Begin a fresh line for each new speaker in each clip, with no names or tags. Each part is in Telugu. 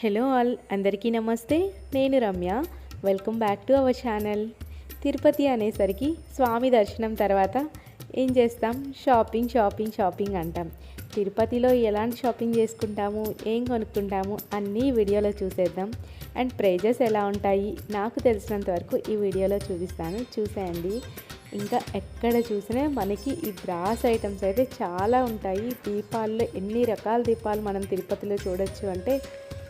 హలో ఆల్ అందరికీ నమస్తే. నేను Ramya. Welcome back to our channel. Tirupati అనేసరికి స్వామి దర్శనం తర్వాత ఏం చేస్తాం? షాపింగ్ షాపింగ్ షాపింగ్ అంటాం. తిరుపతిలో ఎలాంటి షాపింగ్ చేసుకుంటాము? ఏం కొనుక్కుంటాము? అన్నీ వీడియోలో చూసేద్దాం. అండ్ ప్రైజెస్ ఎలా ఉంటాయి? నాకు తెలిసినంత వరకు ఈ వీడియోలో చూపిస్తాను. చూసేయండి. ఇంకా ఎక్కడ చూసినా మనకి ఈ బ్రాస్ ఐటమ్స్ అయితే చాలా ఉంటాయి. దీపాల్లో ఎన్ని రకాల దీపాలు మనం తిరుపతిలో చూడొచ్చు అంటే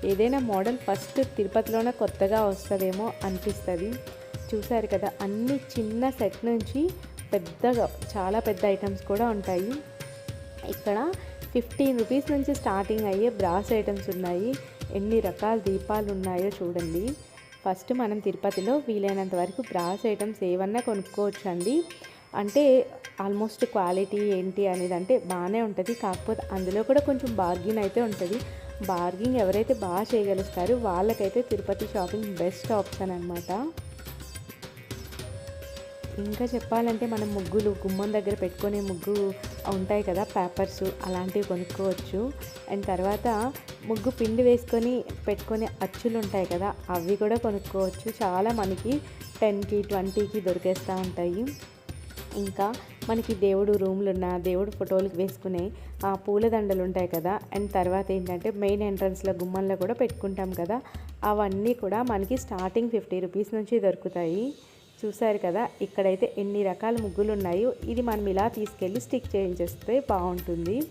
ఏదైనా మోడల్ ఫస్ట్ తిరుపతిలోనే కొత్తగా వస్తుందేమో అనిపిస్తుంది. చూసారు కదా అన్ని చిన్న సెట్ నుంచి పెద్దగా చాలా పెద్ద ఐటమ్స్ కూడా ఉంటాయి. ఇక్కడ ఫిఫ్టీన్ రూపీస్ నుంచి స్టార్టింగ్ అయ్యే బ్రాస్ ఐటమ్స్ ఉన్నాయి. ఎన్ని రకాల దీపాలు ఉన్నాయో చూడండి. ఫస్ట్ మనం తిరుపతిలో వీలైనంత వరకు బ్రాస్ ఐటమ్స్ ఏమన్నా కొనుక్కోవచ్చు అండి అంటే ఆల్మోస్ట్ క్వాలిటీ ఏంటి అనేది అంటే బాగానే ఉంటుంది. కాకపోతే అందులో కూడా కొంచెం బార్గిన్ అయితే ఉంటుంది. బార్గింగ్ ఎవరైతే బాగా చేయగలుగుతారో వాళ్ళకైతే తిరుపతి షాపింగ్ బెస్ట్ ఆప్షన్ అనమాట ఇంకా చెప్పాలంటే మనం ముగ్గులు గుమ్మం దగ్గర పెట్టుకునే ముగ్గు ఉంటాయి కదా పేపర్స్ అలాంటివి కొనుక్కోవచ్చు. అండ్ తర్వాత ముగ్గు పిండి వేసుకొని పెట్టుకునే అచ్చులు ఉంటాయి కదా అవి కూడా కొనుక్కోవచ్చు. చాలా మనకి టెన్కి ట్వంటీకి దొరికేస్తూ ఉంటాయి. ఇంకా మనకి దేవుడు రూమ్లు ఉన్న దేవుడు ఫోటోలకు వేసుకునే ఆ పూలదండలు ఉంటాయి కదా. అండ్ తర్వాత ఏంటంటే మెయిన్ ఎంట్రన్స్లో గుమ్మంలో కూడా పెట్టుకుంటాం కదా. అవన్నీ కూడా మనకి స్టార్టింగ్ ఫిఫ్టీ రూపీస్ నుంచి దొరుకుతాయి. చూసారు కదా ఇక్కడైతే ఎన్ని రకాల ముగ్గులు ఉన్నాయో ఇది మనం ఇలా తీసుకెళ్ళి స్టిక్ చేయించేస్తే బాగుంటుంది.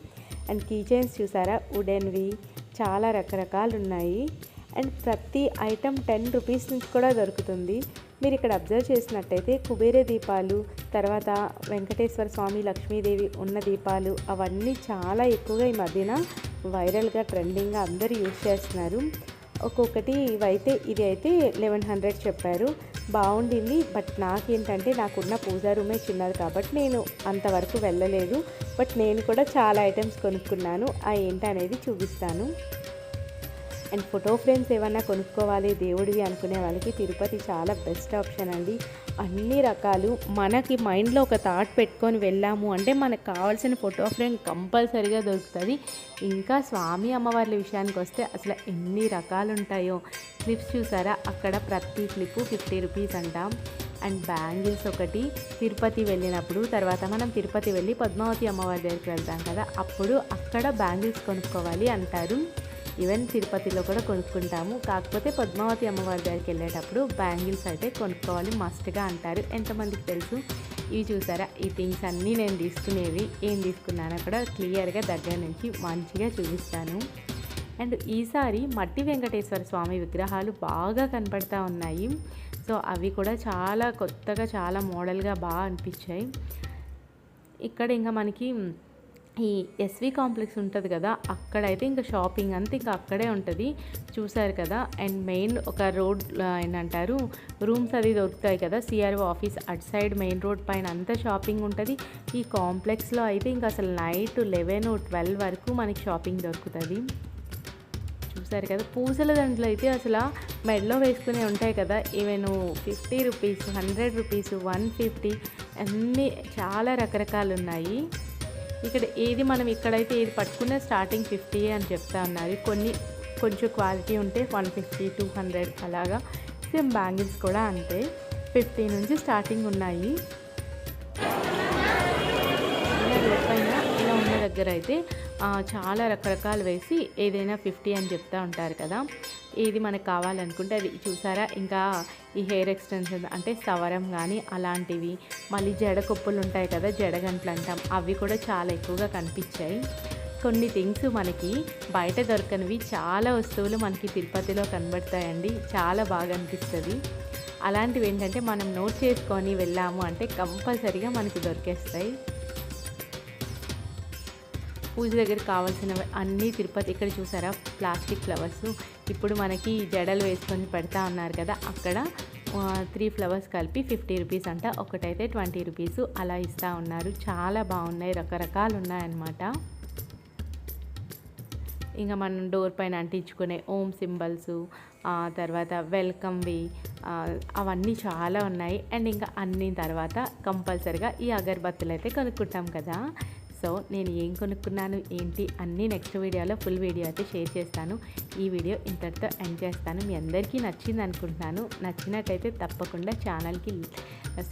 అండ్ కీ చైన్స్ చూసారా వుడెన్వి చాలా రకరకాలు ఉన్నాయి అండ్ ప్రతి ఐటెం టెన్ రూపీస్ నుంచి కూడా దొరుకుతుంది. మీరు ఇక్కడ అబ్జర్వ్ చేసినట్టయితే కుబేర దీపాలు తర్వాత వెంకటేశ్వర స్వామి లక్ష్మీదేవి ఉన్న దీపాలు అవన్నీ చాలా ఎక్కువగా ఈ మధ్యన వైరల్గా ట్రెండింగ్గా అందరూ యూజ్ చేస్తున్నారు. ఒక్కొక్కటి ఇవైతే ఇది అయితే లెవెన్ హండ్రెడ్ చెప్పారు. బాగుండింది బట్ నాకేంటంటే నాకున్న పూజా రూమే చిన్నది కాబట్టి నేను అంతవరకు వెళ్ళలేదు. బట్ నేను కూడా చాలా ఐటమ్స్ కొనుక్కున్నాను. ఆ ఏంటనేది చూపిస్తాను. అండ్ ఫోటో ఫ్రేమ్స్ ఏమన్నా కొనుక్కోవాలి దేవుడివి అనుకునే వాళ్ళకి తిరుపతి చాలా బెస్ట్ ఆప్షన్ అండి. అన్ని రకాలు మనకి మైండ్లో ఒక థాట్ పెట్టుకొని వెళ్ళాము అంటే మనకు కావాల్సిన ఫోటో ఫ్రేమ్ కంపల్సరీగా దొరుకుతుంది. ఇంకా స్వామి అమ్మవార్ల విషయానికి వస్తే అసలు ఎన్ని రకాలు ఉంటాయో. క్లిప్స్ చూసారా? అక్కడ ప్రతి క్లిప్పు ఫిఫ్టీ రూపీస్ అంటాం. అండ్ బ్యాంగిల్స్ ఒకటి. తిరుపతి వెళ్ళినప్పుడు తర్వాత మనం తిరుపతి వెళ్ళి పద్మావతి అమ్మవారి దగ్గరికి వెళ్తాం కదా. అప్పుడు అక్కడ బ్యాంగిల్స్ కొనుక్కోవాలి అంటారు. ఈవెన్ తిరుపతిలో కూడా కొనుక్కుంటాము. కాకపోతే పద్మావతి అమ్మవారి దగ్గరికి వెళ్ళేటప్పుడు బ్యాంగిల్స్ అయితే కొనుక్కోవాలి మస్ట్గా అంటారు. ఎంతమందికి తెలుసు? ఇవి చూసారా? ఈ థింగ్స్ అన్నీ నేను తీసుకునేవి. ఏం తీసుకున్నానో కూడా క్లియర్గా దగ్గర నుంచి మంచిగా చూపిస్తాను. అండ్ ఈసారి మట్టి వెంకటేశ్వర స్వామి విగ్రహాలు బాగా కనపడతా ఉన్నాయి. సో అవి కూడా చాలా కొత్తగా చాలా మోడల్గా బాగా అనిపించాయి. ఇక్కడ ఇంకా మనకి ఈ ఎస్వి కాంప్లెక్స్ ఉంటుంది కదా అక్కడైతే ఇంకా షాపింగ్ అంతా ఇంకా అక్కడే ఉంటుంది. చూసారు కదా అండ్ మెయిన్ ఒక రోడ్ ఏంటంటారు రూమ్స్ అది దొరుకుతాయి కదా సిఆర్ఓ ఆఫీస్ అటు సైడ్ మెయిన్ రోడ్ పైన అంతా షాపింగ్ ఉంటుంది. ఈ కాంప్లెక్స్లో అయితే ఇంకా అసలు నైట్ లెవెన్ ట్వెల్వ్ వరకు మనకి షాపింగ్ దొరుకుతుంది. చూసారు కదా పూసల దాంట్లో అయితే అసలు మెడలో వేసుకునే ఉంటాయి కదా even fifty rupees hundred rupees one fifty అన్నీ చాలా రకరకాలు ఉన్నాయి. ఇక్కడ ఏది మనం ఇక్కడైతే ఏది పట్టుకున్నా స్టార్టింగ్ ఫిఫ్టీ అని చెప్తా ఉన్నారు కొన్ని కొంచెం క్వాలిటీ ఉంటే వన్ ఫిఫ్టీ టూ హండ్రెడ్ అలాగా. సేమ్ బ్యాంగిల్స్ కూడా అంతే. ఫిఫ్టీ నుంచి స్టార్టింగ్ ఉన్నాయి. పైన ఇలా ఉన్న దగ్గర అయితే చాలా రకరకాలు వేసి ఏదైనా ఫిఫ్టీ అని చెప్తా ఉంటారు కదా. ఏది మనకు కావాలనుకుంటే అది చూసారా? ఇంకా ఈ హెయిర్ ఎక్స్టెన్షన్ అంటే సవరం కానీ అలాంటివి మళ్ళీ జడ కొప్పులు ఉంటాయి కదా జడగంటలు అంటాం అవి కూడా చాలా ఎక్కువగా కనిపించాయి. కొన్ని థింగ్స్ మనకి బయట దొరకనివి చాలా వస్తువులు మనకి తిరుపతిలో కనబడతాయండి చాలా బాగా అనిపిస్తుంది. అలాంటివి ఏంటంటే మనం నోట్ చేసుకొని వెళ్ళాము అంటే కంపల్సరీగా మనకి దొరికేస్తాయి. పూజ దగ్గర కావాల్సినవి అన్నీ తిరుపతి ఇక్కడ చూసారా? Plastic flowers. ఇప్పుడు మనకి జడలు వేసుకొని పెడతా ఉన్నారు కదా అక్కడ త్రీ ఫ్లవర్స్ కలిపి ఫిఫ్టీ రూపీస్ అంట. ఒకటైతే ట్వంటీ రూపీస్ అలా ఇస్తూ ఉన్నారు. చాలా బాగున్నాయి రకరకాలు ఉన్నాయన్నమాట ఇంకా మనం డోర్ పైన అంటించుకునే ఓం సింబల్స్ తర్వాత వెల్కమ్వి అవన్నీ చాలా ఉన్నాయి. అండ్ ఇంకా అన్ని తర్వాత కంపల్సరిగా ఈ అగరబత్తులు అయితే కొనుక్కుంటాం కదా. సో నేను ఏం కొనుక్కున్నాను ఏంటి అన్నీ నెక్స్ట్ వీడియోలో ఫుల్ వీడియో అయితే షేర్ చేస్తాను. ఈ వీడియో ఇంతటితో ఎండ్ చేస్తాను. మీ అందరికీ నచ్చింది అనుకుంటున్నాను. నచ్చినట్టయితే తప్పకుండా ఛానల్కి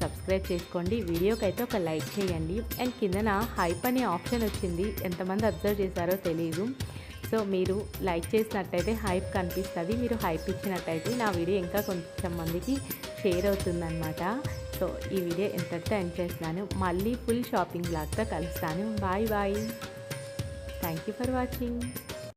సబ్స్క్రైబ్ చేసుకోండి. వీడియోకి అయితే ఒక లైక్ చేయండి. అండ్ కిందన హైప్ అనే ఆప్షన్ వచ్చింది. ఎంతమంది అబ్జర్వ్ చేశారో తెలియదు సో మీరు లైక్ చేసినట్టయితే హైప్ కనిపిస్తుంది. మీరు హైప్ ఇచ్చినట్టయితే నా వీడియో ఇంకా కొంచెం మందికి షేర్ అవుతుందన్నమాట. సో ఈ వీడియో ఇంతటితో ఎండ్ చేస్తున్నాను. మళ్ళీ ఫుల్ షాపింగ్ బ్లాగ్తో కలుస్తాను. Bye bye thank you for watching